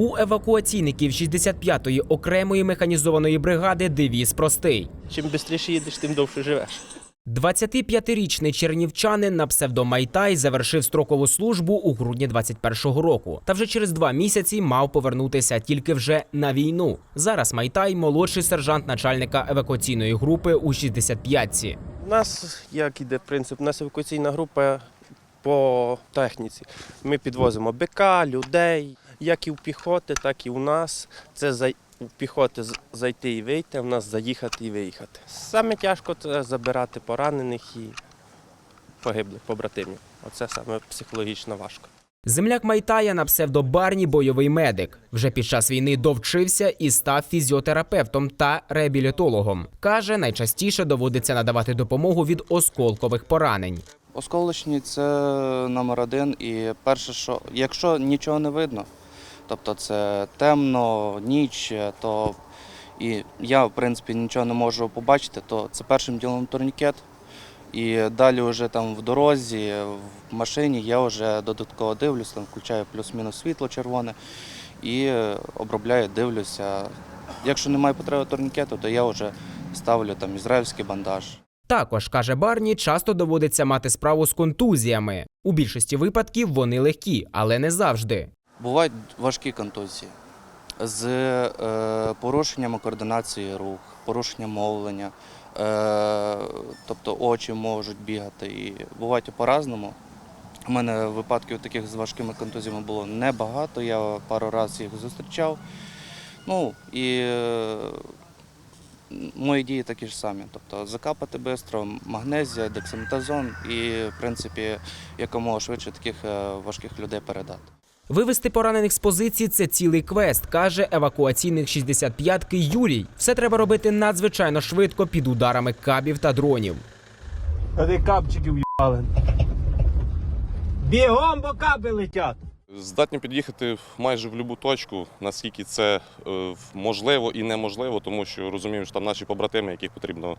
У евакуаційників 65-ї окремої механізованої бригади девіз простий. Чим швидше їдеш, тим довше живеш. 25-річний чернівчанин на псевдо Майтай завершив строкову службу у грудні 21-го року. Та вже через два місяці мав повернутися тільки вже на війну. Зараз Майтай молодший сержант начальника евакуаційної групи у 65-ці. У нас як іде принцип, у нас евакуаційна група по техніці. Ми підвозимо БК, людей, як і в піхоти, так і у нас. Це за у піхоти з- зайти і вийти, а в нас заїхати і виїхати. Саме тяжко це забирати поранених і погиблих побратимів. Оце саме психологічно важко. Земляк Майтая на псевдо Барні бойовий медик. Вже під час війни довчився і став фізіотерапевтом та реабілітологом. Каже, найчастіше доводиться надавати допомогу від осколкових поранень. Осколочні це номер один. І перше, що якщо нічого не видно, тобто це темно, ніч, то і я, в принципі, нічого не можу побачити, то це першим ділом турнікет. І далі вже там в дорозі, в машині я вже додатково дивлюсь, там включаю плюс-мінус світло червоне і обробляю, дивлюся. Якщо немає потреби турнікету, то я вже ставлю там ізраїльський бандаж. Також каже Барні, часто доводиться мати справу з контузіями. У більшості випадків вони легкі, але не завжди. Бувають важкі контузії з е, порушенням координації рух, порушенням мовлення, е, тобто очі можуть бігати і бувають по-разному. У мене випадків таких з важкими контузіями було небагато, я пару разів їх зустрічав. Ну і е, мої дії такі ж самі. Тобто закапати швидко, магнезія, дексаметазон і, в принципі, якомога швидше таких е, важких людей передати. Вивести поранених з позиції це цілий квест, каже евакуаційник 65-ки Юрій. Все треба робити надзвичайно швидко під ударами кабів та дронів. А капчиків їбали. Бігом, бо каби летять. Здатні під'їхати майже в будь-яку точку, наскільки це е, можливо і неможливо, тому що розуміємо, що там наші побратими, яких потрібно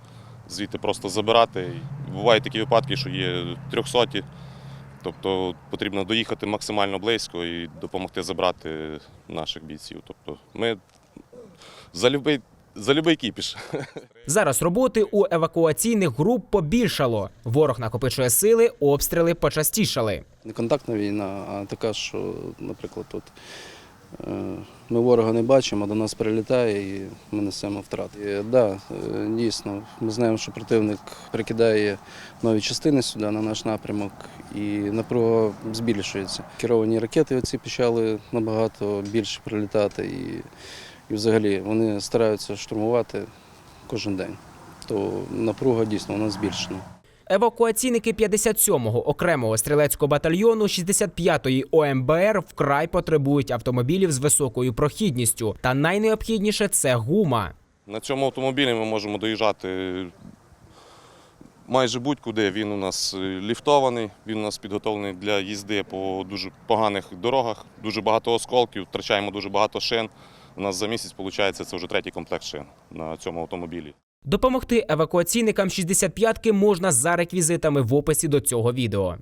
звідти просто забирати. Бувають такі випадки, що є трьохсоті, тобто потрібно доїхати максимально близько і допомогти забрати наших бійців. Тобто ми за любий, за любий кіпіш. Зараз роботи у евакуаційних груп побільшало. Ворог накопичує сили, обстріли почастішали. Не контактна війна, а така, що, наприклад, тут е, ми ворога не бачимо, до нас прилітає і ми несемо втрати. Так, да, е, дійсно, ми знаємо, що противник прикидає нові частини сюди на наш напрямок, і напруга збільшується. Керовані ракети оці почали набагато більше прилітати, і, і взагалі вони стараються штурмувати кожен день. То напруга дійсно вона збільшена. Евакуаційники 57-го окремого стрілецького батальйону 65-ї ОМБР вкрай потребують автомобілів з високою прохідністю. Та найнеобхідніше це гума. На цьому автомобілі ми можемо доїжджати майже будь-куди. Він у нас е, ліфтований, він у нас підготовлений для їзди по дуже поганих дорогах, дуже багато осколків, втрачаємо дуже багато шин. У нас за місяць виходить це вже третій комплект шин на цьому автомобілі. Допомогти евакуаційникам 65-ки можна за реквізитами в описі до цього відео.